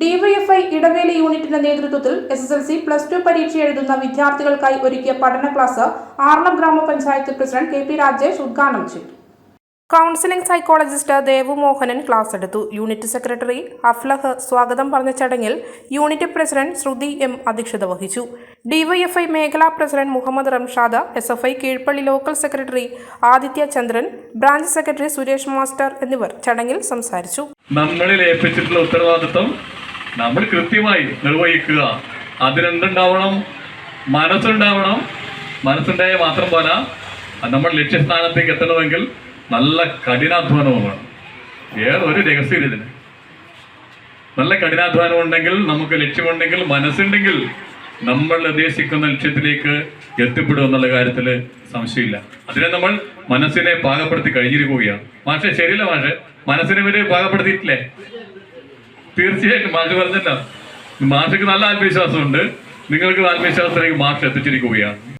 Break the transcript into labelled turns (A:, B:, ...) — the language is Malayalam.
A: ഡിവൈഎഫ്ഐ ഇടവേള യൂണിറ്റിന്റെ നേതൃത്വത്തിൽ S S L C plus two പരീക്ഷ എഴുതുന്ന വിദ്യാർത്ഥികൾക്കായി ഒരുക്കിയ പഠന ക്ലാസ് ആർണം ഗ്രാമപഞ്ചായത്ത് പ്രസിഡന്റ് കെ പി രാജേഷ് ഉദ്ഘാടനം ചെയ്തു. Counselling psychologist Devu Mohanan class എടുത്തു. യൂണിറ്റ് സെക്രട്ടറി അഫ്ലഹ് സ്വാഗതം പറഞ്ഞ ചടങ്ങിൽ യൂണിറ്റ് പ്രസിഡന്റ് ശ്രുതി എം അധ്യക്ഷത വഹിച്ചു. ഡിവൈഎഫ്ഐ മേഖലാ president Muhammad Ramshad S F I Keezhpally local secretary Adithya Chandran branch secretary Suresh master എന്നിവർ ചടങ്ങിൽ സംസാരിച്ചു.
B: നമ്മളിൽ ഏൽപ്പിച്ചിട്ടുള്ള ഉത്തരവാദിത്വം നമ്മൾ കൃത്യമായി നിർവഹിക്കുക. അതിനെന്തുണ്ടാവണം മനസ്സുണ്ടാവണം. മനസ്സുണ്ടായാൽ മാത്രം പോരാ. നമ്മൾ ലക്ഷ്യസ്ഥാനത്തേക്ക് എത്തണമെങ്കിൽ നല്ല കഠിനാധ്വാനവും വേണം വേറെ ഒരു രഹസ്യം ഇതിന്. നല്ല കഠിനാധ്വാനം ഉണ്ടെങ്കിൽ നമുക്ക് ലക്ഷ്യമുണ്ടെങ്കിൽ മനസ്സുണ്ടെങ്കിൽ നമ്മൾ ഉദ്ദേശിക്കുന്ന ലക്ഷ്യത്തിലേക്ക് എത്തിപ്പെടും എന്നുള്ള കാര്യത്തിൽ സംശയമില്ല. അതിനെ നമ്മൾ മനസ്സിനെ പാകപ്പെടുത്തി കഴിഞ്ഞിരിക്കുകയാണ്. മാഷെ ശരിയല്ല മാഷെ? മനസ്സിനെ ഇവർ പാകപ്പെടുത്തിയിട്ടില്ലേ? തീർച്ചയായിട്ടും മാഷ് പറഞ്ഞല്ലോ. മാഷക്ക് നല്ല ആത്മവിശ്വാസമുണ്ട്. നിങ്ങൾക്ക് ആത്മവിശ്വാസത്തിലേക്ക് മാഷ് എത്തിച്ചിരിക്കുകയാണ്.